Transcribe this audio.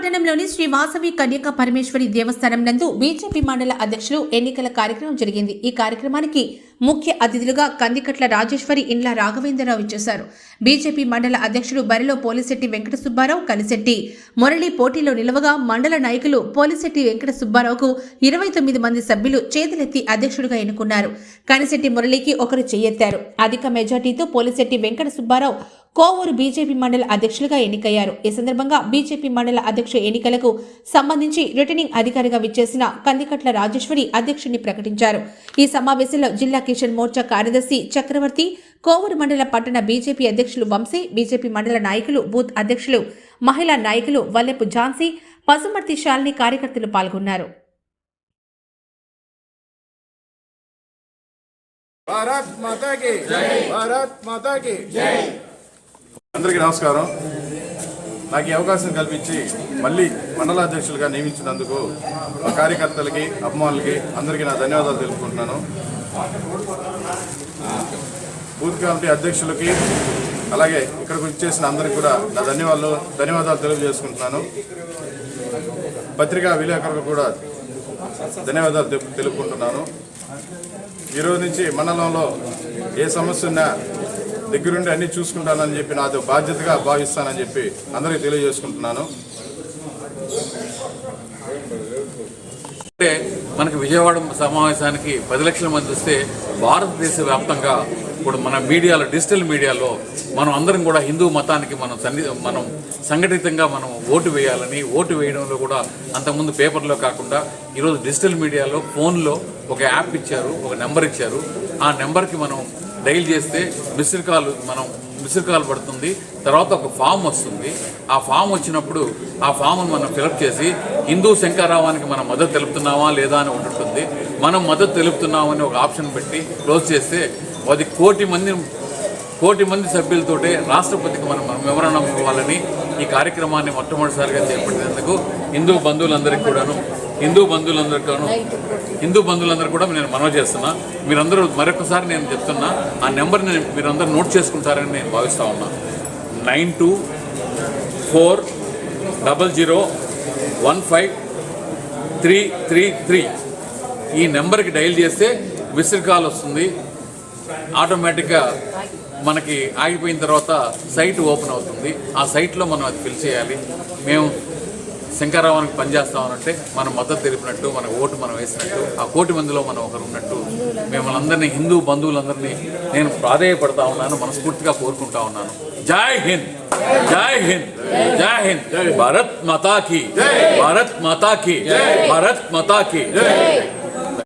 పట్టణంలోని శ్రీ వాసవి కన్యక పరమేశ్వరి దేవస్థానం నందు బీజేపీ మండల అధ్యక్షులు ఎన్నికల కార్యక్రమం జరిగింది. ఈ కార్యక్రమానికి ముఖ్య అతిథులుగా కందికట్ల రాజేశ్వరి ఇండ్ల రాఘవేంద్రరావు ఇచ్చేశారు. బీజేపీ మండల అధ్యక్షుడు బరిలో పోలిశెట్టి వెంకట సుబ్బారావు కలిశెట్టి మురళి పోటీలో నిలవగా మండల నాయకులు పోలిశెట్టి వెంకట సుబ్బారావుకు ఇరవై తొమ్మిది మంది సభ్యులు చేతులెత్తి అధ్యక్షుడిగా ఎన్నుకున్నారు. కనిశెట్టి మురళికి ఒకరు చెయ్యెత్తారు అధిక మెజార్టీతో పోలిశెట్టి వెంకట సుబ్బారావు కోవూరు బీజేపీ మండల అధ్యక్షులుగా ఎన్నికయ్యారు. ఈ సందర్భంగా బీజేపీ మండల అధ్యక్ష ఎన్నికలకు సంబంధించి రిటర్నింగ్ అధికారిగా విచ్చేసిన కందికట్ల రాజేశ్వరి అధ్యక్షుడిని ప్రకటించారు. ఈ సమావేశంలో జిల్లా కిషన్ మోర్చా కార్యదర్శి చక్రవర్తి కోవూరు మండల పట్టణ బీజేపీ అధ్యక్షులు వంశీ బీజేపీ మండల నాయకులు బూత్ అధ్యక్షులు మహిళా నాయకులు వల్లెపు ఝాన్సీ పసుమర్తి శాలిని కార్యకర్తలు పాల్గొన్నారు. భారత్ మాతాకి భారత్ మాతాకి. అందరికీ నమస్కారం. నాకు ఈ అవకాశం కల్పించి మళ్ళీ మండలాధ్యక్షులుగా నియమించినందుకు కార్యకర్తలకి అభిమానులకి అందరికీ నా ధన్యవాదాలు తెలుపుకుంటున్నాను. బూత్ కమిటీ అధ్యక్షులకి అలాగే ఇక్కడికి వచ్చేసిన అందరికీ కూడా నా ధన్యవాదాలు ధన్యవాదాలు తెలియజేసుకుంటున్నాను. పత్రికా విలేకరులకు కూడా ధన్యవాదాలు తెలుపుకుంటున్నాను. ఈరోజు నుంచి మండలంలో ఏ సమస్య ఉన్నా దగ్గరుండి అన్ని చూసుకుంటానని చెప్పి నాది బాధ్యతగా భావిస్తానని చెప్పి అందరికీ తెలియజేసుకుంటున్నాను. అంటే మనకి విజయవాడ సమావేశానికి పది లక్షల మంది వస్తే భారతదేశ వ్యాప్తంగా ఇప్పుడు మన మీడియాలో డిజిటల్ మీడియాలో మనం అందరం కూడా హిందూ మతానికి మనం సన్ని మనం సంఘటితంగా మనం ఓటు వేయాలని ఓటు వేయడంలో కూడా అంతకుముందు పేపర్లో కాకుండా ఈరోజు డిజిటల్ మీడియాలో ఫోన్లో ఒక యాప్ ఇచ్చారు ఒక నెంబర్ ఇచ్చారు. ఆ నెంబర్కి మనం డైల్ చేస్తే మిస్డ్ కాల్ మనం మిస్డ్ కాల్ పడుతుంది తర్వాత ఒక ఫామ్ వస్తుంది. ఆ ఫామ్ వచ్చినప్పుడు ఆ ఫామ్ను మనం ఫిలప్ చేసి హిందూ శంకారావానికి మనం మద్దతు తెలుపుతున్నామా లేదా అని ఒకటి ఉంటుంది. మనం మద్దతు తెలుపుతున్నామని ఒక ఆప్షన్ పెట్టి క్లోజ్ చేస్తే అది కోటి మంది కోటి మంది సభ్యులతోటే రాష్ట్రపతికి మనం వివరణ ఇవ్వాలని ఈ కార్యక్రమాన్ని మొట్టమొదటిసారిగా చేపట్టినందుకు హిందూ బంధువులందరికీ కూడాను హిందూ బంధువులందరికీ హిందూ బంధువులందరూ కూడా నేను మనవి చేస్తున్నా. మీరందరూ మరొకసారి నేను చెప్తున్నా ఆ నెంబర్ని మీరందరూ నోట్ చేసుకుంటారని నేను భావిస్తా ఉన్నా. Nine two four double zero one five three three three. ఈ నెంబర్కి డైల్ చేస్తే మిస్డ్ కాల్ వస్తుంది. ఆటోమేటిక్గా మనకి ఆగిపోయిన తర్వాత సైట్ ఓపెన్ అవుతుంది. ఆ సైట్లో మనం అది ఫిల్ చేయాలి. మేము శంకరావానికి పనిచేస్తామనంటే మన మద్దతు తెలిపినట్టు మన ఓటు మనం వేసినట్టు ఆ కోటి మందిలో మనం ఒకరు ఉన్నట్టు మిమ్మల్ని అందరినీ హిందూ బంధువులందరినీ నేను ప్రాధేయపడతా ఉన్నాను మనస్ఫూర్తిగా కోరుకుంటా ఉన్నాను. జై హింద్! జై హింద్! జై హింద్! భారత్ మాతాకి! భారత్ మాతాకి! భారత్ మాతాకి!